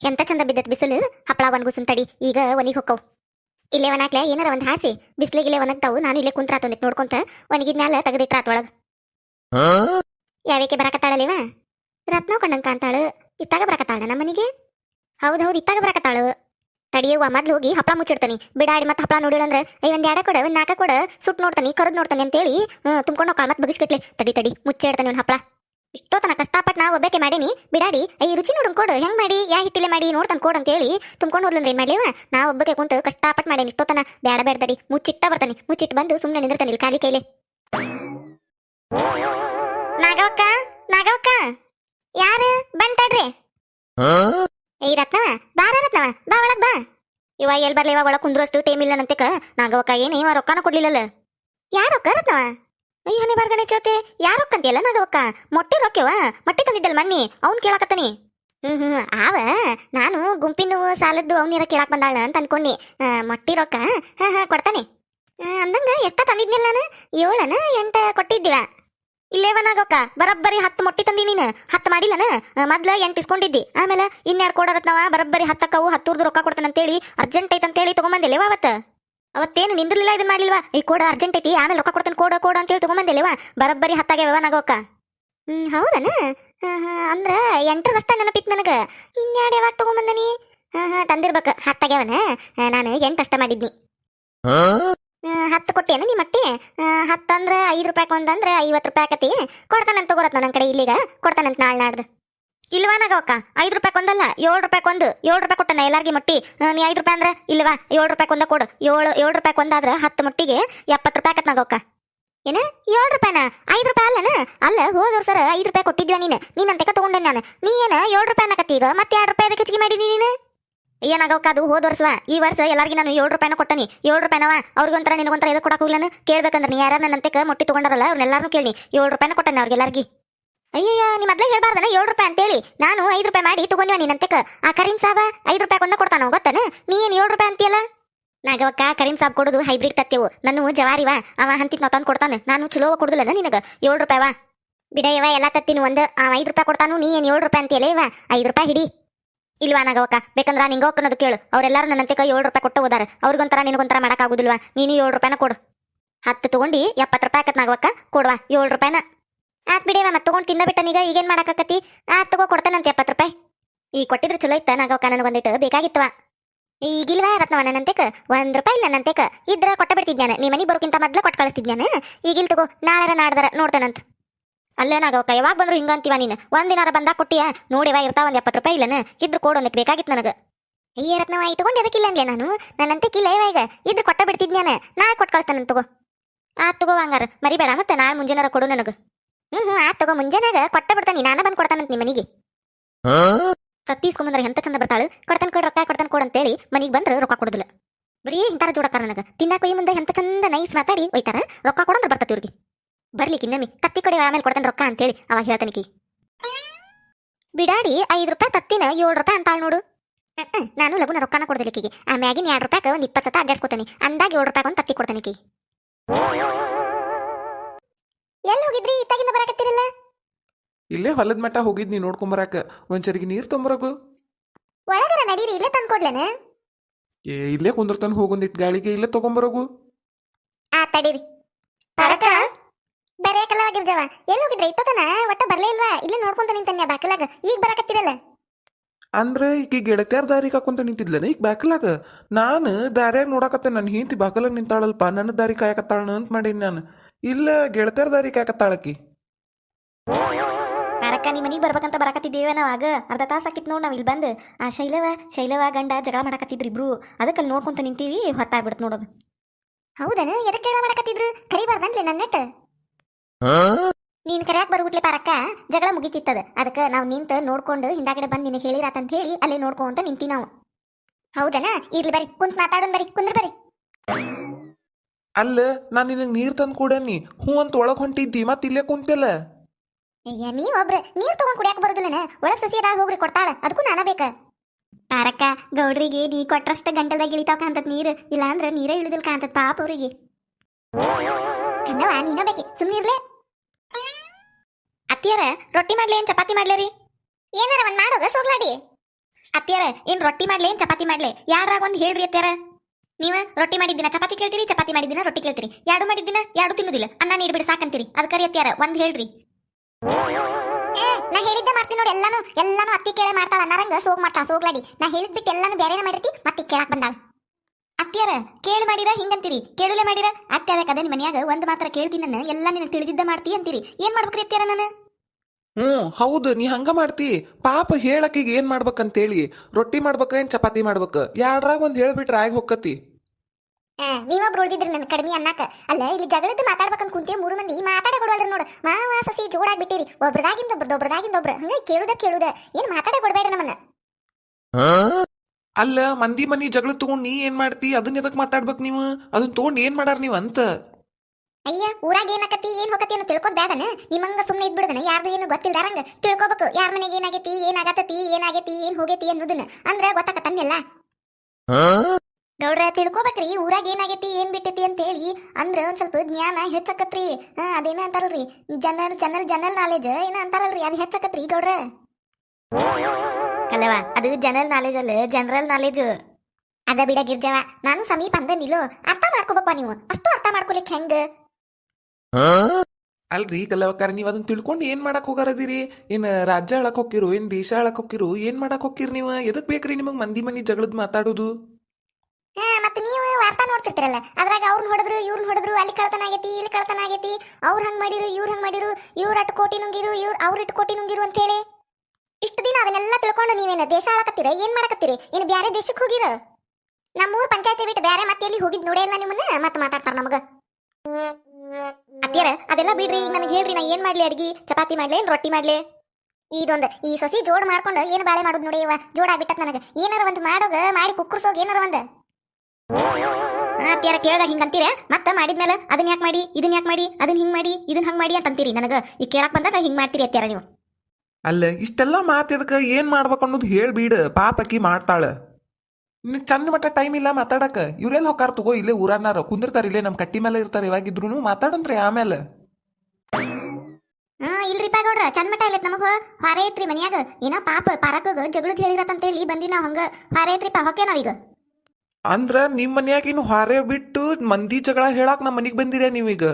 ಎಂತ ಚಂದ ಬಿದ್ದತ್ ಬಿಸಿಲು? ಹಪ್ಪಳ ಒಣಗುಸನ್ ತಡಿ, ಈಗ ಒನಿಗೆ ಹೊಕ್ಕವ್ ಇಲ್ಲೇ ಒಣಾಕ್ಲೆ ಏನಾರ ಒಂದ್ ಹಾಸಿ ಬಿಸ್ಲಿಗಿಲೆ ಒಣಗ್ತಾವು, ನಾನು ಇಲ್ಲೇ ಕುಂತ್ರ ಆತೊಂದಿಟ್ ನೋಡ್ಕೊಂತ, ಒಣಗಿದ ಮ್ಯಾಲ ತೆಗೆದಿಟ್ರ ಆತೊಳಗ ಯಾವೇಕೆ ಬರಕತ್ತಾಳಲಿವ ರತ್ನ ಕಂಡಂಗ್ ಕಾಂತಾಳು ಇತ್ತಾಗ ಬರಕತ್ತಾಳ ನಮ್ಮ ಮನಿಗೆ? ಹೌದ್ ಹೌದ್, ಇತ್ತಾಗ ಬರಕತ್ತಾಳು. ತಡಿಯವ್ವ ಮೊದ್ಲು ಹೋಗಿ ಹಪ್ಪಳ ಮುಚ್ಚಿಡ್ತಾನೆ. ಬಿಡಾಡಿ ಮತ್ತೆ ಹಪ್ಪಳ ನೋಡಿಳಂದ್ರೆ ಐ ಒಂದ್ ಎರಡ ಕೊಡ, ಒಂದ್ ನಾಲ್ಕ ಕೊಡ, ಸುಟ್ ನೋಡ್ತಾನೆ, ಕರದ್ ನೋಡ್ತಾನೆ ಅಂತೇಳಿ ತುಂಬ್ಕೊಂಡು ಕಾಳ ಮತ್ತೆ ಬಗಿಸ್ಕಿಟ್ಲೆ ತಡಿ ತಡಿ, ಮುಚ್ಚಿಡ್ತಾನೆ ಒಂದ್ ಅವ್ನ ಹಪ್ಪಳ ಇಷ್ಟೋತನ ಕಷ್ಟಪಟ್ಟು ನಾ ಒಬ್ಬಕ್ಕೆ ಮಾಡೀನಿ? ಬಿಡಾಡಿ. ಐ ರುಚಿ ನೋಡನ್ ಕೊಡು. ಹೆಂಗ್ ಮಾಡಿ? ಯಾ ಹಿಟ್ಟಿಲೆ ಮಾಡಿ? ನೋಡ್ತಾನ ಕೊಡು ಅಂತೇಳಿ ತುಂಬ್ಕೊಂಡು ಹೋದ್ಲಂದ್ರೆ ಏನ್ ಮಾಡ್ಲಿವ ನಾ ಒಬ್ಬಕ್ಕೆ ಕುಂತು ಕಷ್ಟಪಟ್ಟು ಮಾಡೇನಿ. ಇಷ್ಟೋತನ ಬೇಡ ಬೇಡ ಬೇಡದಡಿ ಮುಚ್ಚಿಟ್ಟ ಬರ್ತಾನೆ. ಮುಚ್ಚಿಟ್ಟು ಬಂದು ಸುಮ್ಮನೆ ನಿಂದಿರ್ತಾನೆ ಇಲ್ಲಿ ಖಾಲಿ ಕೈಲಿ. ನಾಗವಕ್ಕ? ನಾಗವಕ್ಕ? ಯಾರು? ಬಂತಾಡ್ರಿ ಏಯ್ ರತ್ನವ ಬಾರ ರತ್ನವ. ಬಾ ಒಳಗ್ ಬಾ. ಇವ ಎಲ್ ಬರ್ಲಿ? ಇವ ಒಳಗ್ ಕುಂದ್ರಷ್ಟು ಟೈಮ್ ಇಲ್ಲ ನಂತೆಕ ನಾಗವಕ್ಕ ಏನ್ ಇವ ರೊಕ್ಕನ ಕೊಡ್ಲಿಲ್ಲಲ್ಲ. ಯಾರು ರೊಕ್ಕ ರತ್ನವ? ಅಯ್ಯ ಹನಿ ಬರ್ಗಣೆ ಚೋತೆ, ಯಾರ ರೊಕ್ಕ ಅಂತೀಯಲ್ಲ ನಾಗವಕ್ಕ? ಮೊಟ್ಟೆ ರೊಕ್ಕವ ಮೊಟ್ಟೆ ತಂದಿದ್ದಲ್ ಮಣ್ಣಿ ಅವ್ನ್ ಕೇಳಾಕತ್ತಾನಿ. ಹ್ಮ್ ಹ್ಮ್ ಆವ, ನಾನು ಗುಂಪಿನ ಸಾಲದ್ದು ಅವ್ನಿರ ಕೇಳಾಕ್ ಬಂದಾಳ ಅಂತ ಅನ್ಕೊಂಡಿ. ಮೊಟ್ಟಿ ರೊಕ್ಕ? ಹಾ ಹಾ, ಕೊಡ್ತಾನೆ. ಅಂದಂಗ ಎಷ್ಟ ತಂದಿದ್ನಿಲ್ಲ ನಾನು? ಏಳನ, ಎಂಟ ಕೊಟ್ಟಿದ್ದೀವ. ಇಲ್ಲೇವನಾಗಕ್ಕ ಬರಬ್ಬರಿ ಹತ್ತು ಮೊಟ್ಟಿ ತಂದಿ ನೀನು. ಹತ್ತು ಮಾಡಿಲ್ಲನ ಮೊದ್ಲ ಎಂಟು ಇಸ್ಕೊಂಡಿದ್ದಿ. ಆಮೇಲೆ ಇನ್ನೆರಡು ಕೊಡರತ್ನವ, ಬರಬ್ಬರಿ ಹತ್ತಕ್ಕವು, ಹತ್ತೂರ್ದು ರೊಕ್ಕ ಕೊಡ್ತಾನಂತೇಳಿ, ಅರ್ಜೆಂಟ್ ಐತಂತೇಳಿ ತಗೊಂಬಂದಿಲ್ಲೇವ ಅವತ್ತ? ಅವತ್ತೇನು ನಿಂದಿರ್ಲಿಲ್ಲ ಇದನ್ನ ಮಾಡ್ಲಿಲ್ವಾ? ಈ ಕೋಡ ಅರ್ಜೆಂಟ್ ಐತಿ ಆಮೇಲೆ ರೊಕ್ಕ ಕೊಡ್ತಾನೆ ಕೋಡ ಕೋಡ ಅಂತೇಳಿ ಬರೋಬ್ಬರಿ ಬರಬ್ಬರಿ ಹತ್ತಾಗ್ಯಾವ ನಗೋಕ ಹ್ಮ್ ಹೌದನ? ಅಂದ್ರ ಎಂಟರದಷ್ಟ ನೆನಪಿತ್ತು ನನಗ. ಇನ್ಯಾಡ್ ಯಾವಾಗ ತಗೊಂಬಂದನಿ ಹಾ ಹಾ ತಂದಿರ್ಬೇಕು. ಹತ್ತಾಗ್ಯಾವನ ಅಷ್ಟ ನಾನು ಎಂಟಷ್ಟ ಮಾಡಿದ್ನಿ. ಹತ್ತ ಹತ್ತು ಕೊಟ್ಟೇನ ನಿಮ್ಮ ಮಟ್ಟಿ? ಹತ್ತು ಹತ್ತಂದ್ರ ಐದು ರೂಪಾಯಿ ಒಂದಂದ್ರ ಐವತ್ತು ರೂಪಾಯಿ ಆಕತಿ. ಕೊಡ್ತಾನಂತ ತಗೋರತ್ ನನ್ನ ಕಡೆ ಇಲ್ಲಿಗ? ಕೊಡ್ತಾನಂತ ನಾಳೆ ನಾಡ್ದು. ಇಲ್ವಾ ನಗವಕ್ಕ. ಐದು ರೂಪಾಯಿ ಒಂದಲ್ಲ ಏಳು ರೂಪಾಯಿ ಒಂದು ಏಳು ರೂಪಾಯಿ ಕೊಟ್ಟನ ಎಲ್ಲಾರ್ಗಿ ಮುಟ್ಟಿ. ನೀ ಐದು ರೂಪಾಯಿ ಅಂದ್ರೆ ಇಲ್ವಾ ಏಳು ರೂಪಾಯಿ ಒಂದ ಕೊಡು. ಏಳು ಏಳು ರೂಪಾಯಿ ಒಂದಾದ್ರ ಹತ್ತು ಮುಟ್ಟಿಗೆ ಎಪ್ಪತ್ತು ರೂಪಾಯಿ ಆಕತ್ ನಗವಕ್ಕ. ಏನ? ಏಳು ರೂಪಾಯಿನ? ಐದು ರೂಪಾಯಿ ಅಲ್ಲನ? ಅಲ್ಲ ಹೋದ ಸರ್ ಐದು ರೂಪಾಯಿ ಕೊಟ್ಟಿದ್ವ ನೀನು? ನೀನಂತೆಕ ತಗೊಂಡೆ ನಾನು? ನೀ ಏನ ಏಳು ರೂಪಾಯಿ ಅನ್ನಕತ್ತಿ ಈಗ? ಮತ್ತೆ ಎರಡು ರೂಪಾಯಿ ಅದಕ್ಕೆ ಹೆಚ್ಚಿಗೆ ಮಾಡಿದಿ ನೀನು? ಏನಾಗವಕ್ಕ ಅದು ಹೋದ ವರ್ಷವ ಈ ವರ್ಷ ಎಲ್ಲಾರ್ಗಿ ನಾನು ಏಳು ರೂಪಾಯಿನ ಕೊಟ್ಟನಿ. ಏಳು ರೂಪಾಯಿನವ ಅವ್ರಿಗೊಂಥರ ನಿನಗೊಂಥರ ಇದು ಕೊಡಕ್ಕೆ ಹೋಗ್ಲನು? ಕೇಳ್ಬೇಕಂದ್ರೆ ನೀ ಯಾರು ನನ್ನಂತೆಕ ಮೊಟ್ಟಿ ತಗೊಂಡಾರಲ್ಲ ಅವ್ರನ್ನೆಲ್ಲಾರು ಕೇಳಿ ಏಳು ರೂಪಾಯಿನ ಕೊಟ್ಟನೆ ಅವ್ರಿಗೆಲ್ಲರ್ಗಿ ಅಯ್ಯಯ್ಯ, ನೀ ಮೊದ್ಲೇ ಹೇಳ್ಬಾರ್ದನ? ಏಳು ರೂಪಾಯಿ ಅಂತೇಳಿ. ನಾನು ಐದು ರೂಪಾಯಿ ಮಾಡಿ ತಗೊಂಡಿವ ನೀನಂತೆಕ ಆ ಕರೀಂ ಸಾಬ ಐದು ರೂಪಾಯಿ ಒಂದ ಕೊಡ್ತಾನ ಗೊತ್ತನ? ನೀ ಏನು ಏಳು ರೂಪಾಯಿ ಅಂತೀಯಲ್ಲ? ನಾಗವಕ್ಕ ಕರೀಂ ಸಾಬ್ ಕೊಡುದು ಹೈಬ್ರಿಡ್ ತತ್ತೇವು ನಾನು ಜವಾರಿವಾ ಅವ ಹಂತಿತ್ ನಾವು ತಂದು ಕೊಡ್ತಾನೆ. ನಾನು ಚಲೋ ಕೊಡುದಿಲ್ಲ ನಿನಗ? ಏಳು ರೂಪಾಯಿವ ಬಿಡಯ್ಯವ ಎಲ್ಲ ತತ್ತಿನ ಒಂದು. ಆ ಐದು ರೂಪಾಯಿ ಕೊಡ್ತಾನು ನೀ ಏನ್ ಏಳು ರೂಪಾಯಿ ಅಂತೀಯಲ್ಲ ಇವ ಐದು ರೂಪಾಯಿ ಹಿಡಿ. ಇಲ್ವಾ ನಾಗವಕ್ಕ ಬೇಕಂದ್ರ ನಿಂಗ ಕೇಳು. ಅವರೆಲ್ಲರೂ ನನ್ನಂತೆಕ ಏಳು ರೂಪಾಯಿ ಕೊಟ್ಟು ಹೋದಾರ. ಅವ್ರಿಗೊಂಥರ ನಿನಗೊಂಥರ ಮಾಡಕ್ಕಾಗುದಿಲ್ವಾ ನೀನು ಏಳು ರೂಪಾಯಿನ ಕೊಡು. ಹತ್ತು ತಗೊಂಡು ಎಪ್ಪತ್ತು ರೂಪಾಯಿ ಆಕತ್ ನಾಗವಕ್ಕ ಕೊಡ್ವಾ. ಏಳು ರೂಪಾಯಿನ. ಆತ್ ಬಿಡಿವ ಮತ್ತೆ ತಗೊಂಡು ತಿಂದಬಿಟ್ಟನೀಗ ಈಗೇನು ಮಾಡಾಕತ್ತಿ ಆ ತಗೋ ಕೊಡ್ತಾನಂತ ಎಪ್ಪತ್ತು ರೂಪಾಯಿ. ಈ ಕೊಟ್ಟಿದ್ರು ಚಲೋ ಇತ್ತ ನಾಗವಕ್ಕ ನನಗೊಂದಿಟ್ಟು ಬೇಕಾಗಿತ್ತವ. ಈಗಿಲ್ವಾ ರತ್ನವ, ನನ್ನಂತೆಕ? ಒಂದ್ ರೂಪಾಯಿ ಇಲ್ಲ ನನ್ನಂತೆಕ? ಇದ್ರ ಕೊಟ್ಟ ಬಿಡ್ತಿದ್ಯಾನ, ನೀ ಮನಿ ಬರೋಕ್ಕಿಂತ ಮೊದ್ಲ ಕೊಟ್ಟು ಕಳಿಸ್ತಿದ್ಯಾನ? ಈಗಿಲ್ ತಗೋ ನಾಳೆ ನಾಡ್ದಾರ ನೋಡ್ತಾನಂತ. ಅಲ್ಲೇ ನಾಗವಕ್ಕ ಯಾವಾಗ ಬಂದ್ರು ಹಿಂಗ ಅಂತೀವ ನೀನು? ಒಂದಿನಾರ ಬಂದಾಗ ಕೊಟ್ಟಿಯ? ನೋಡಿವ, ಇರ್ತಾವ ಒಂದ್ ಎಪ್ಪತ್ತು ರೂಪಾಯಿ ಇಲ್ಲನ? ಇದ್ರ ಕೋಡ್ ಒಂದಕ್ಕೆ ಬೇಕಾಗಿತ್ತು ನನಗ. ಅಯ್ಯ ರತ್ನವ ಇಟ್ಕೊಂಡು ಎದಕ್ಕಿಲ್ಲ ಅಂದ್ಲೆ ನಾನು? ನನ್ನಂತೆ ಕಿಲ್ಲ ಇವಾಗ ಇದ್ರ ಕೊಟ್ಟ ಬಿಡ್ತಿದ್ನ್ಯಾನ ನಾಳೆ ಕೊಟ್ಟು ಕಳಿಸ್ತಾನಂತ ತಗೋ. ಆ ತಗೋ, ಹಂಗಾರ, ಮರಿಬೇಡ ಮತ್ತೆ ನಾಳೆ ಮುಂಜಾನಾರ ಕೊಡು ನನಗ. ಹ್ಮ್ ಹ್ಮ್ ಆತ್ ತಗೋ ಮುಂಜಾನಾಗ ಕೊಟ್ಟ ಬಿಡ್ತಾನೆ ನಾನ ಬಂದ್ ಕೊಡ್ತಾನಂತ ನಿಮ್ಮ ಮನಿಗೆ. ಸತ್ತೀಸ್ಕೊಂಬಂದ್ರೆ ಎಂತ ಚಂದ ಬರ್ತಾಳು? ಕೊಡ್ತಾನ ಕೊಡ್ ರೊಕ್ಕ ಕೊಡ್ತಾನ ಕೊಡ್ ಅಂತೇಳಿ ಮನಿಗೆ ಬಂದ್ರೆ ರೊಕ್ಕ ಕೊಡುದಿಲ್ಲ. ಬರೀ ಇಂತಾರ ಜೋಡಕ್ಕಾರ ನನಗ. ತಿನ್ನಾಕ ಒಯ್ ಮುಂದೆ ಎಂತ ಚಂದ ನೈಸ್ ಮಾತಾಡಿ ಒಯ್ತಾರ ರೊಕ್ಕ ಕೊಡಂದ್ರೆ ಬರ್ತತಿ ಇವ್ರಿಗೆ. ಬರ್ಲಿಕ್ಕೆ ಇನ್ನೊಮ್ಮೆ ಕತ್ತಿ ಕೊಡಿ ಆಮೇಲೆ ಕೊಡ್ತಾನೆ ರೊಕ್ಕ ಅಂತೇಳಿ ಅವಾಗ ಹೇಳ್ತಾನಿಕಿ ಬಿಡಾಡಿ ಐದು ರೂಪಾಯಿ ತತ್ತಿನ ಏಳು ರೂಪಾಯಿ ಅಂತಾಳ್ ನೋಡು. ನಾನು ಲಗುನ ರೊಕ್ಕನ ಕೊಡ್ದಿಲ್ಲಕಿಗೆ ಆ ಮ್ಯಾಗಿನ ಎರಡು ರೂಪಾಯಿ ಒಂದು ಇಪ್ಪತ್ತು ಸತ ಅಡ್ಡಾಡ್ಸ್ಕೊತಾನೆ ಅಂದಾಗ ಏಳು ರೂಪಾಯಿ ಒಂದು ತತ್ತಿ ಕೊಡ್ತಾನಿಕಿ ಎಲ್ಲಿ ಹೋಗಿದ್ರಿ? ಇತ್ತಾಗಿಂದ ಬರಾಕತ್ತಿರಲ್ಲ ಇಲ್ಲೇ ಹೊಲದ ಮಟ್ಟ ಹೋಗಿದ್ನಿ ನೋಡ್ಕೊಂಬರಾಕ ಒಂದ್ ಚರಿಗೆ ನೀರು ತೊಂಬರಗು. ಒಳಗರ ನಡೀರಿ ಇಲ್ಲೇ ತಂದು ಕೊಡ್ಲೇನ ಏ ಇಲ್ಲೇ ಕುಂದಿರ್ತಾನ ಹೋಗೊಂದಿಟ್ಟು ಗಾಳಿಗೆ ಇಲ್ಲೇ ತಗೊಂಬರಗು. ಆ ತಡೀರಿ. ಪರಕ ಬೇರೆ ಕಲ್ಲವಾಗಿರ್ಜವ ಎಲ್ಲಿ ಹೋಗಿದ್ರಿ? ಇಟ್ಟೋತನ ಒಟ್ಟ ಬರ್ಲೇ ಇಲ್ವಾ? ಇಲ್ಲೇ ನೋಡ್ಕೊಂತ ನಿಂತನ್ಯ ಬಾಕಲಾಗ. ಈಗ ಬರಾಕತ್ತಿರಲ್ಲ ಅಂದ್ರೆ ಈಗ ಗೆಳತ್ಯಾರ ದಾರಿಗೆ ಹಾಕೊಂತ ನಿಂತಿದ್ಲೇನೆ ಈಗ ಬಾಕಲಾಗ? ನಾನು ದಾರ್ಯಾಗ ನೋಡಕತ್ತೆ ನನ್ನ ಹಿಂತಿ ಬಾಕಲಾಗ ನಿಂತಾಳಲ್ಪ. ನನ್ನ ದಾರಿ ಕಾಯಕತ್ತಾಳ ಅಂತ ಮಾಡೀನಿ ನಾನು. ಇಲ್ಲ, ಗೆಳತ್ಯಾರ ದಾರಿ ಕಾಯಕತ್ತಾಳಕಿ ಪರಕ ನಿಮ್ಮ ಮನಿಗೆ ಬರ್ಬೇಕಂತ ಬರಕತ್ತಿದ್ದೇವೆ ನಾವು ಆಗ. ಅರ್ಧ ತಾಸು ಆಕಿತ್ ನೋಡ್ ನಾವ್ ಇಲ್ಲಿ ಬಂದು. ಆ, ಶೈಲವ ಶೈಲವ ಗಂಡ ಜಗಳ ಮಾಡಕತ್ತಿದ್ರು ಇಬ್ರು. ಅದಕ್ಕೆ ಅಲ್ಲಿ ನೋಡ್ಕೊಂತ ನಿಂತೀವಿ, ಹೊತ್ತಾಗ್ಬಿಡ್ತು ನೋಡೋದು. ಹೌದನ? ಎದಕ್ಕೆ ಜಗಳ ಮಾಡಕತ್ತಿದ್ರು? ಕರಿಬಾರ್ದನ್ಲಿ ನನ್ನ ನೆಟ್ ನೀನ್ ಕರೆಯಾಕ್ ಬರ್ಬಿಟ್ಲೆ ಪಾರಕ್ಕ ಜಗಳ ಮುಗಿತಿತ್ತದ. ಅದಕ್ಕೆ ನಾವು ನಿಂತ ನೋಡ್ಕೊಂಡು ಹಿಂದಾಗಡೆ ಬಂದು ನಿನಗೆ ಹೇಳಿರಾತಂತ ಹೇಳಿ ಅಲ್ಲೇ ನೋಡ್ಕೊಂತ ನಿಂತಿ ನಾವು. ಹೌದನ? ಇರ್ಲಿ ಬರಿ, ಕುಂತ್ ಮಾತಾಡೋಣ ಬರಿ, ಕುಂದ್ರ ಬರಿ. ಅಲ್ಲ ನಾನು ನಿನಗೆ ನೀರು ತಂದು ಕೊಡನಿ. ಹ್ಞೂ ಅಂತ ಒಳಗೆ ಹೊಂಟಿದ್ದಿ ಮತ್ತೆ ಇಲ್ಲೇ ಕುಂತಿಲ್ಲ. ಅಯ್ಯ ಒಬ್ರ ನೀರ್ ತಗೊಂಡ್ ಕುಡಿಯಾಕ ಬರುದಿಲ್ಲನ? ಒಳಗ್ ಸೊಸಿಯದಾಗ ಹೋಗ್ರಿ ಕೊಡ್ತಾಳ. ಅದಕ್ಕೂ ನಾನ ಬೇಕ. ಪಾರಕ್ಕ ಗೌಡ್ರಿಗೆ ನೀ ಕೊಟ್ರಷ್ಟ ಗಂಟಲ್ದಾಗ ಇಳಿತಾವ ಕಾಂತತ್ ನೀರ್. ಇಲ್ಲಾಂದ್ರ ನೀರೇ ಇಳಿದಿಲ್ ಕಾಂತತ್ ಪಾಪ ಅವ್ರಿಗೆ. ಕನ್ನವ ನೀನ ಬೇಕಿ? ಸುಮ್ನಿರ್ಲೆ ಅತ್ತಿಯರ ರೊಟ್ಟಿ ಮಾಡ್ಲಿ ಏನ್ ಚಪಾತಿ ಮಾಡ್ಲೇರಿ ಏನಾರ ಒಂದ್ ಮಾಡೋದ ಸೋಗ್ಲಾಡಿ. ಅತ್ಯಾರ ಏನ್ ರೊಟ್ಟಿ ಮಾಡ್ಲಿ ಏನ್ ಚಪಾತಿ ಮಾಡ್ಲಿ? ಯಾರಾಗ ಒಂದ್ ಹೇಳ್ರಿ ಅತ್ಯಾರ ನೀವ ರೊಟ್ಟಿ ಮಾಡಿದ್ದಿನ ಚಪಾತಿ ಕೇಳ್ತೀರಿ ಚಪಾತಿ ಮಾಡಿದ್ದಿನ ರೊಟ್ಟಿ ಕೇಳ್ತೀರಿ. ಎರಡು ಮಾಡಿದ್ದಿನ ಎರಡು ತಿನ್ನುದಿಲ್ಲ. ಅನ್ನ ನೀಡ್ಬಿಡಿ ಸಾಕಂತೀರಿ. ಅದಕ್ಕರಿ ಅತ್ಯಾರ ಒಂದ್ ಹೇಳ್ರಿ. ಏ ನಾ ಹೇಳಿದ್ದೆ ಮಾಡ್ತೀನಿ ನೋಡಿ ಎಲ್ಲಾನು ಎಲ್ಲಾನು ಅತ್ತಿ ಕೇಳೆ ಮಾಡ್ತಾಳ ಅನ್ನರಂಗ ಸೋಗ್ ಮಾಡ್ತಾಳ ಸೋಗ್ಲಾಡಿ ನಾ ಹೇಳಿದ್ ಬಿಟ್ಟು ಎಲ್ಲಾನು ಬೇರೆನೇ ಮಾಡಿರ್ತಿ ಮತ್ತೆ ಕೇಳಾಕ್ ಬಂದಾಳ. ಅತ್ತಿಯಾರ ಕೇಳಿ ಮಾಡಿರ ಹಿಂಗಂತೀರಿ. ಕೇಳಲೆ ಮಾಡಿರ. ಅತ್ತಿಯರ ಕದ ನಿಮ್ಮ ಮನ್ಯಾಗ ಒಂದ್ ಮಾತ್ರ ಕೇಳ್ತೀನಿ ನಾನು ಎಲ್ಲ ನಿನಗೆ ತಿಳಿದಿದ್ದ ಮಾಡ್ತಿ ಅಂತೀರಿ. ಏನ್ ಮಾಡ್ಬೇಕ್ರಿ ಅತ್ತಿಯರ ನಾನು? ಹ್ಮ್ ಹೌದು ನೀ ಹಂಗ ಮಾಡ್ತಿ. ಪಾಪ ಹೇಳಕ್ಕೀಗ ಏನ್ ಮಾಡ್ಬೇಕಂತೇಳಿ. ರೊಟ್ಟಿ ಮಾಡ್ಬೇಕ ಏನ್ ಚಪಾತಿ ಮಾಡ್ಬೇಕ? ಯಾರ್ರಾಗ ಒಂದ್ ಹೇಳ್ಬಿಟ್ರೆ ಆಗಿ ಹೊಕ್ಕತಿ. ನೀವೊಬ್ರು ಉಳ್ದಿದ್ರಿ ನನ್ ಕಡಿಮೆ ಅನ್ನಕ ಅಲ್ಲ ಇಲ್ಲಿ ಜಗಳದ್ದು ಮಾತಾಡ್ಬೇಕಂತ ಕುಂತೀವಿ ಮೂರು ಮಂದಿ. ಮಾತಾಡ ಕೊಡವಲ್ರಿ ನೋಡು. ಮಾವ ಸಸಿ ಜೋಡಾಗಿ ಬಿಟ್ಟಿರಿ ಒಬ್ರದಾಗಿಂದ ಒಬ್ರದ್ದು ಒಬ್ರದಾಗಿಂದ ಒಬ್ರು. ಹಂಗ ಕೇಳುದ ಕೇಳುದ. ಏನ್ ಮಾತಾಡ ಕೊಡ್ಬೇಡ್ರಿ ನಮ್ಮನ್ನ ಅಲ್ಲ ಮಂದಿ ಮನಿ ಜಗಳ ತಗೊಂಡ್ ನೀ ಏನ್ ಮಾಡ್ತಿ? ಅದನ್ನ ಎದಕ್ ಮಾತಾಡ್ಬೇಕು ನೀವು? ಅದನ್ನ ತಗೊಂಡ್ ಏನ್ ಮಾಡಾರ ನೀವ್ ಅಂತ ಅಯ್ಯ ಊರಾಗ ಏನಾಕತಿ ಏನ್ ಹೋಗತಿ ಅನ್ನೋ ತಿಳ್ಕೊದ್ ಬೇಡನ ನಿಮ್ಮಂಗ ಸುಮ್ಮನೆ ಇದ್ಬಿಡದನ? ಯಾರ್ದು ಏನು ಗೊತ್ತಿಲ್ದಾರಂಗ? ತಿಳ್ಕೊಬೇಕು. ಯಾರ ಮನೆಗೆ ಏನಾಗೈತಿ ಏನಾಗತತಿ ಏನಾಗೈತಿ ಏನ್ ಹೋಗೈತಿ ಅನ್ನೋದನ್ನ. ಅಂದ್ರ ಗೊತ್ತಾಕತ್ತನ್ನೆಲ್ಲ. ಗೌಡ್ರ ತಿಳ್ಕೊಬೇಕ್ರಿ ಊರಾಗ ಏನಾಗೈತಿ ಏನ್ ಬಿಟ್ಟೈತಿ ಅಂತ ಹೇಳಿ ಅಂದ್ರ ಒಂದ್ ಸ್ವಲ್ಪ ಜ್ಞಾನ ಹೆಚ್ಚಕತ್ರಿ. ಹಾ ಅದೇನ ಅಂತಾರಲ್ರಿ. ಜನರಲ್ ಜನರಲ್ ಜನರಲ್ ನಾಲೆಜ್ ಏನ ಅಂತಾರಲ್ರಿ ಅದ್ ಹೆಚ್ಚಕತ್ರಿ ಗೌಡ್ರ. ಕಲವ ಅದು ಜನರಲ್ ನಾಲೆಜ್ ಅಲ್ಲ ಜನರಲ್ ನಾಲೆಜ್ ಅದ ಬಿಡ ಗಿರ್ಜವ ನಾನು ಸಮೀಪ ಅಂದ ನಿಲ್ಲು ಅರ್ಥ ಮಾಡ್ಕೋಬೇಕಪ್ಪ ನೀವು. ಅಷ್ಟು ಅರ್ಥ ಮಾಡ್ಕೊಲಿಕ್ ಹೆಂಗ? ಅಲ್ರಿ ಕಲವಕಾರ ನೀವ್ ಅದನ್ನ ತಿಳ್ಕೊಂಡು ಏನ್ ಮಾಡಕ್ ಹೋಗಾರದಿರಿ? ಏನ್ ರಾಜ್ಯ ಹೇಳಕ್ ಹೋಗಿರು ಏನ್ ದೇಶ ಹೇಳಕ್ ಹೋಗಿರು ಏನ್ ಮಾಡಕ್ ಹೋಗಿರ್ ನೀವ್? ಎದಕ್ ಬೇಕ್ರಿ ನಿಮಗ್ ಮಂದಿ ಮನಿ ಜಗಳದ್ ಮಾತಾಡೋದು? ಮತ್ತೆ ನೀವು ವಾರ್ತಾ ನೋಡ್ತಿರ್ತೀರಲ್ಲ, ಅದ್ರಾಗ ಅವ್ರನ್ನ ಹೊಡೆದ್ರು ಇವ್ರನ್ನ ಹೊಡೆದ್ರು, ಅಲ್ಲಿ ಕಳ್ತನ ಆಗೈತಿ, ಇಲ್ಲಿ ಕಳ್ತನ ಆಗೈತಿ, ಅವ್ರು ಹಂಗೆ ಮಾಡಿರು, ಇವ್ರು ಹಂಗೆ ಮಾಡಿರು, ಇವ್ರ ಅಟ್ ಕೋಟಿ ನುಂಗಿರು, ಇವ್ರು ಅವ್ರ ಇಟ್ಟು ಕೋಟಿ ನುಂಗಿರು ಅಂತೇಳಿ ಇಷ್ಟು ದಿನ ಅದನ್ನೆಲ್ಲ ತಿಳ್ಕೊಂಡು ನೀವೇನು ದೇಶ ಆಳಕತ್ತೀರ? ಏನು ಮಾಡಕತ್ತೀರಿ? ಏನು ಬೇರೆ ದೇಶಕ್ಕೆ ಹೋಗಿರ? ನಮ್ಮೂರ್ ಪಂಚಾಯತಿ ಬಿಟ್ಟು ಬೇರೆ ಮತ್ತೆ ಎಲ್ಲಿ ಹೋಗಿದ್ ನೋಡೇ ಇಲ್ಲ ನಿಮ್ಮನ್ನ? ಮತ್ತೆ ಮಾತಾಡ್ತಾರ ನಮಗ. ಅತ್ತಿಯರ, ಅದೆಲ್ಲ ಬಿಡ್ರಿ, ಈಗ ನನಗೆ ಹೇಳ್ರಿ, ನಾ ಏನು ಮಾಡಲಿ ಅಡ್ಗಿ? ಚಪಾತಿ ಮಾಡ್ಲಿ, ಏನು ರೊಟ್ಟಿ ಮಾಡ್ಲಿ? ಇದೊಂದು ಈ ಸಸಿ ಜೋಡ್ ಮಾಡ್ಕೊಂಡು ಏನು ಬಾಳೆ ಮಾಡೋದು ನೋಡಿ ಇವ? ಜೋಡ ಆಗ್ಬಿಟ್ಟತ್ ನನಗೆ. ಏನಾರ ಒಂದ್ ಮಾಡೋಗ, ಮಾಡಿ ಕುಕ್ಕರ್ಸೋಗ ಏನಾರ ಒಂದ್. ಅತ್ಯಾರ ಕೇಳ್ದಾಗ ಹಿಂಗ ಅಂತೀರ? ಮತ್ತ ಮಾಡಿದ್ಮೇಲೆ ಅದನ್ನ ಯಾಕೆ ಮಾಡಿ ಇದನ್ನ ಯಾಕೆ ಮಾಡಿ ಅದನ್ನ ಹಿಂಗ್ ಮಾಡಿ ಇದನ್ನ ಹಂಗ್ ಮಾಡಿ ಅಂತ ಅಂತೀರಿ ನನಗ. ಈ ಕೇಳಕ್ ಬಂದಾಗ ಹಿಂಗ್ ಮಾಡ್ತೀರಿ ಅತ್ಯಾರ ನೀವು. ಅಲ್ಲ ಇಷ್ಟೆಲ್ಲ ಮಾತ್ ಎದಕ್ಕ ಏನ್ ಮಾಡ್ಬೇಕು ಅನ್ನೋದು ಹೇಳ್ಬೀಡ ಪಾಪಕಿ ಮಾಡ್ತಾಳ. ನಿನ್ ಚಂದ ಮಟ್ಟ ಟೈಮ್ ಇಲ್ಲ ಮಾತಾಡಕ. ಇವ್ರೆಲ್ಲ ಹೊಕ್ಕಾರ ತಗೋ ಇಲ್ಲೇ ಊರನ್ನಾರ ಕುಂದಿರ್ತಾರ ಇಲ್ಲೇ ನಮ್ ಕಟ್ಟಿ ಮೇಲೆ ಇರ್ತಾರ ಇವಾಗಿದ್ರು ಮಾತಾಡಂತ್ರಿ ಆಮೇಲೆ ಹಾ ಇಲ್ರಿಪ್ಪ ಗೌಡ್ರ ಚಂದ ಮಟ್ಟ ಇಲ್ಲ ನಮಗ ಹೊರ ಐತ್ರಿ ಮನ್ಯಾಗ. ಏನ ಪಾಪ ಪಾರಕ ಜಗಳದ್ ಹೇಳಿರತ್ತಂತೇಳಿ ಬಂದಿ ನಾವ್ ಹಂಗ. ಹಾರೆ ಐತ್ರಿಪ್ಪ ಹೊಕ್ಕೆ ನಾವೀಗ? ಅಂದ್ರ ನಿಮ್ ಮನ್ಯಾಗ ಇನ್ನು ಹೊರೆ ಬಿಟ್ಟು ಮಂದಿ ಜಗಳ ಹೇಳಾಕ್ ನಮ್ಮ ಮನಿಗ್ ಬಂದಿರ ನೀವೀಗ?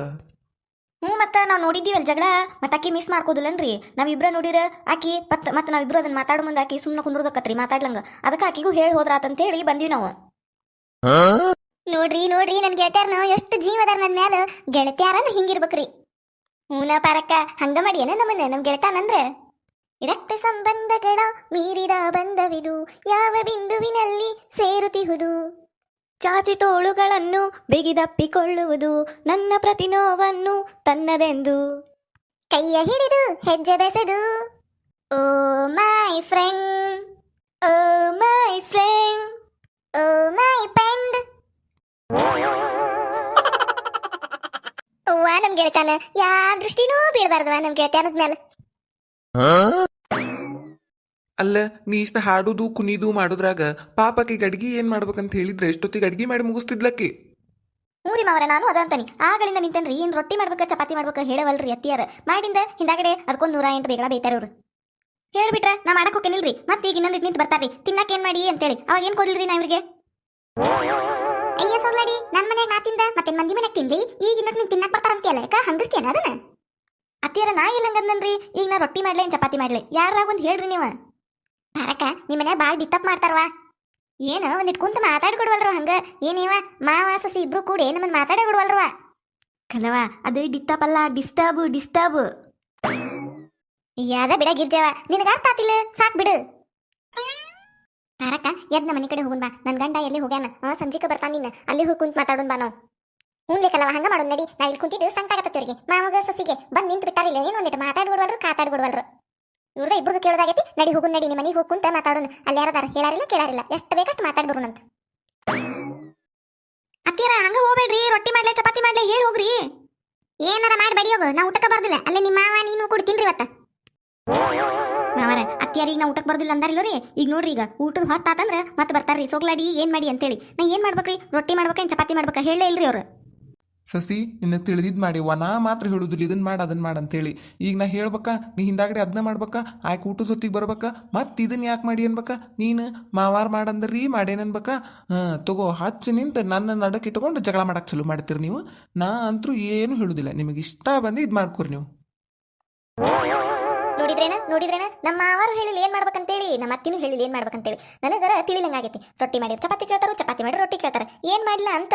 ಹ್ಞೂ ಮತ್ತ ನಾವ್ ನೋಡಿದ್ದೀವಲ್ಲ ಜಗಳ. ಮತ್ತ ಆಕಿ ಮಿಸ್ ಮಾಡ್ಕೋದಿಲ್ಲನ್ರಿ ನಾವಿಬ್ರ ನೋಡಿರ, ಆಕಿ ಮತ್ತ ಮತ್ತ ನಾವಿಬ್ರು ಅದನ್ನ ಮಾತಾಡೋ ಮುಂದೆ ಆಕಿ ಸುಮ್ಮನೆ ಕುಂದ್ರದಕ್ಕತ್ರಿ ಮಾತಾಡ್ಲಂಗ. ಅದಕ್ಕೆ ಆಕಿಗೂ ಹೇಳಿ ಹೋದ್ರಾತಂತ ಹೇಳಿ ಬಂದಿವಿ ನಾವು. ನೋಡ್ರಿ ನೋಡ್ರಿ ನನ್ ಗೆಳತ್ಯಾರ್ನ ಎಷ್ಟು ಜೀವ ಅದಾರ ನನ್ ಮ್ಯಾಲ. ಗೆಳತ್ಯಾರ ಹಿಂಗಿರ್ಬೇಕ್ರಿ. ಹೂನ ಪಾರಕ್ಕ, ಹಂಗ ಮಾಡಿ ಏನ ನಮ್ಮನ್ನ? ನಮ್ ಗೆಳತಾನಂದ್ರ ರಕ್ತ ಸಂಬಂಧಗಳ ಮೀರಿದ ಬಂಧವಿದು ಯಾವ ಬಿಂದುವಿನಲ್ಲಿ ಸೇರುತ್ತಿಹುದು ಚಾಚಿ ತೋಳುಗಳನ್ನು ಬಿಗಿದಪ್ಪಿಕೊಳ್ಳುವುದು ನನ್ನ ಪ್ರತಿ ನೋವನ್ನು ತನ್ನದೆಂದು ಕೈಯ ಹಿಡಿದು ಹೆಜ್ಜೆ ಬೆಸೆದು ಓ my friend O my friend ಓ ಮೈ ಪೆಂಡ್ ಓ ನಮ್ ಗೆಳತಾನ ಯಾ ದೃಷ್ಟಿನೂ ಬೀಳಬಾರ್ದವ ನಮ್ ಗೆಳತಾನದ ಮೇಲೆ ಅಲ್ಲ, ನೀ ಇಷ್ಟ ಹಾಡುದು, ಕುಣಿದು ಮಾಡುದ್ರಾಗ ಪಾಪಕ್ಕೆ ಗಡ್ಗಿ ಏನ್ ಮಾಡ್ಬೇಕಂತ ಹೇಳಿದ್ರೆ ಎಷ್ಟೊತ್ತಿಗೆ ಅಡ್ಗಿ ಮಾಡಿ ಮುಗಿಸ್ತಿದ್ಲಕ್ಕಿ? ಮೂರಿ ಮಾವರ, ನಾನು ಅದ ಅಂತಾನೆ. ಆಗಳಿಂದ ನಿಂತೇನ್ರಿ, ಏನ್ ರೊಟ್ಟಿ ಮಾಡ್ಬೇಕ, ಚಪಾತಿ ಮಾಡ್ಬೇಕ ಹೇಳವಲ್ರಿ ಅತ್ತಿಯಾರ. ಮಾಡಿಂದ ಹಿಂದಾಗಡೆ ಅದಕ್ಕೊಂದ್ ನೂರ ಎಂಟು ಬೇಗ ಬೈತಾರವ್ರು ಹೇಳ್ಬಿಟ್ರ ನಾ ಮಾಡಕ್ ಹೋಗಿಲ್ರಿ ಮತ್ತೆ ಈಗ ಇನ್ನೊಂದು ನಿಂತು ಬರ್ತಾರ್ರಿ. ತಿನ್ನಕ್ ಏನ್ ಮಾಡಿ ಅಂತೇಳಿ. ಅವಾಗ ಏನ್ ಕೊಡ್ಲಿರಿ ನಾ ಇವ್ರಿಗೆ? ಅಯ್ಯ, ಸೋಗ್ಲಾಡಿ, ನನ್ ಮನ್ಯಾಗ ನಾ ತಿಂದ ಮತ್ತೆ ಮಂದಿ ಮನ್ಯಾಗ ತಿನ್ಲಿ ಈಗ ಇನ್ನೊಂದು ನೀನ್ ತಿನ್ನಕ್ ಬರ್ತಾರ ಅಂತೀಯಲ್ಲ ಯಾಕ? ಹಂಗಿರ್ತೀಯನ ಅದನ್ನ? ಅತ್ತಿಯರ ನಾ ಇಲ್ಲಂಗಂದನ್ರಿ ಈಗ ನಾ ರೊಟ್ಟಿ ಮಾಡ್ಲಿ ಚಪಾತಿ ಮಾಡ್ಲಿ? ಯಾರಾಗ ಒಂದು ಹೇಳ್ರಿ ನೀವು? ತಾರಕ ನಿಮ್ಮ ಮನ್ಯಾಗ ಬಾಳ್ ಡಿತ್ತಪ್ ಮಾಡ್ತಾರವ ಏನ, ಒಂದಿಟ್ ಕುಂತ ಮಾತಾಡ್ಕೊಡ್ವಲ್ರ ಹಂಗ. ಏನೇವ ಮಾವಾ ಸಸಿ ಇಬ್ರು ಕೂಡಿ ನಮ್ಮನ್ನ ಮಾತಾಡಕೊಡ್ವಲ್ರವ ಕಲವ, ಅದು ಡಿತ್ತಪ್ ಅಲ್ಲ, ಡಿಸ್ಟರ್ಬ್ ಡಿಸ್ಟರ್ಬ್. ಯಾದ ಬಿಡ ಗಿರ್ಜವ, ನಿನಗ ಅರ್ಥ ಆತಿಲ್ಲ? ಸಾಕ್ ಬಿಡು. ತಾರಕ ಎದ್ ನಮ್ಮ ಕಡೆ ಹೋಗು ಬಾ. ನನ್ ಗಂಡ ಎಲ್ಲಿ ಹೋಗ್ಯಾನ? ಸಂಜಿಕ ಬರ್ತಾನ ನಿನ್ನ. ಅಲ್ಲಿ ಹೋಗಿ ಕುಂತ ಮಾತಾಡೋಣ ಬಾ ನಾವು. ಹ್ಞೂ ಹಂಗ ಮಾಡೋಣ ನಡಿ. ನಾವ್ ಇಲ್ಲಿ ಕುಂತಿದ್ದು ಸಂತಾಗತ್ತವ್ರಿಗೆ ಮಾವಗ, ಸಸಿಗೆ ಬಂದ್ ನಿಂತು ಬಿಟ್ಟಾರಿಲ್ಲ ಏನು ಒಂದಿಟ್ಟು ಮಾತಾಡ್ಬಿಡ್ವಲ್ರು ಕಾತಾಡ್ಬಿಡ್ವಲ್ರು ಇವ್ರದ ಇಬ್ರದ್ದು ಕೇಳೋದಾಗೈತಿ. ನಡಿ ಹೋಗು, ನಡಿ, ನಿಮ್ಮ ಮನೆಗೆ ಹೋಗಿ ಕುಂತ ಮಾತಾಡೋಣ. ಅಲ್ಲಿ ಯಾರದಾರ ಹೇಳಾರಿಲ್ಲ, ಕೇಳಾರಿಲ್ಲ. ಎಷ್ಟು ಬೇಕಷ್ಟು ಮಾತಾಡ್ಬಿಡೋಣಂತ ಅತ್ತಿಯರ, ಹಂಗ ಹೋಗ್ಬೇಡ್ರಿ. ರೊಟ್ಟಿ ಮಾಡ್ಲೆ, ಚಪಾತಿ ಮಾಡ್ಲೆ, ಹೇಳಿ ಹೋಗ್ರಿ. ಏನಾರ ಮಾಡಿ ಬಡಿ ಹೋಗು. ನಾ ಊಟಕ್ಕೆ ಬರ್ದಿಲ್ಲ. ಅಲ್ಲೇ ನಿಮ್ಮ ಮಾವ, ನೀನು ಕೂಡ ತಿನ್ರಿ ಇವತ್ತ. ಮಾವರ ಅತ್ತಿಯಾರಿಗೆ ನಾ ಊಟಕ್ಕೆ ಬರ್ದಿಲ್ಲ ಅಂದಾರಿಲ್ಲ ರೀ. ಈಗ ನೋಡ್ರಿ ಈಗ. ಊಟದ ಹೊತ್ತಾತಂದ್ರ ಮತ್ತೆ ಬರ್ತಾರ್ರಿ. ಸೋಗ್ಲಾಡಿ, ಏನ್ ಮಾಡಿ ಅಂತೇಳಿ. ನಾ ಏನ್ ಮಾಡ್ಬೇಕ್ರಿ? ರೊಟ್ಟಿ ಮಾಡ್ಬೇಕ ಏನ್ ಚಪಾತಿ ಮಾಡ್ಬೇಕ? ಹೇಳೇ ಇಲ್ರಿ ಅವ್ರು. ಸಸಿ ನಿನ್ನ ತಿಳಿದಿದ್ ಮಾಡಿವ ನಾ ಮಾತ್ರ ಹೇಳುದಿಲ್ಲ ಇದನ್ನ ಮಾಡ ಅದನ್ನ ಮಾಡ ಅಂತೇಳಿ. ಈಗ ನಾ ಹೇಳ್ಬೇಕ ನೀ ಹಿಂದಾಗಡೆ ಅದನ್ನ ಮಾಡ್ಬೇಕಾ ಆಯ್ಕೆ ಊಟದ ಹೊತ್ತಿಗೆ ಬರ್ಬೇಕಾ ಮತ್ತೆ ಇದನ್ನ ಯಾಕೆ ಮಾಡಿ ಅನ್ಬೇಕ? ನೀನು ಮಾವಾರ ಮಾಡಂದ್ರಿ ಮಾಡೇನ್ ಅನ್ಬೇಕಾ? ಹಾಂ ತಗೋ ಹಚ್ಚಿ ನಿಂತು ನನ್ನ ನಡಕ್ಕೆ ಇಟ್ಕೊಂಡು ಜಗಳ ಮಾಡಕ್ಕೆ ಚಲೋ ಮಾಡ್ತೀರಿ ನೀವು. ನಾ ಅಂತರೂ ಏನು ಹೇಳುದಿಲ್ಲ ನಿಮಗೆ ಇಷ್ಟ ಬಂದು ಇದು ಮಾಡ್ಕೋರಿ ನೀವು. ನೋಡಿದ್ರೇನ? ನೋಡಿದ್ರೇನ? ನಮ್ಮ ಮಾವಾರು ಹೇಳಿಲ್ಲ ಏನ್ ಮಾಡ್ಬೇಕಂತೇಳಿ ನಮ್ಮ ಅತ್ತಿನೂ ಹೇಳಿಲ್ಲ ಏನ್ ಮಾಡ್ಬೇಕಂತೇಳಿ ನನಗರ ತಿಳಿಲಂಗಾಗೈತಿ ರೊಟ್ಟಿ ಮಾಡಿ ಚಪಾತಿ ಕೇಳ್ತಾರೋ ಚಪಾತಿ ಮಾಡಿ ರೊಟ್ಟಿ ಕೇಳ್ತಾರ. ಏನ್ ಮಾಡ್ಲಾ ಅಂತ.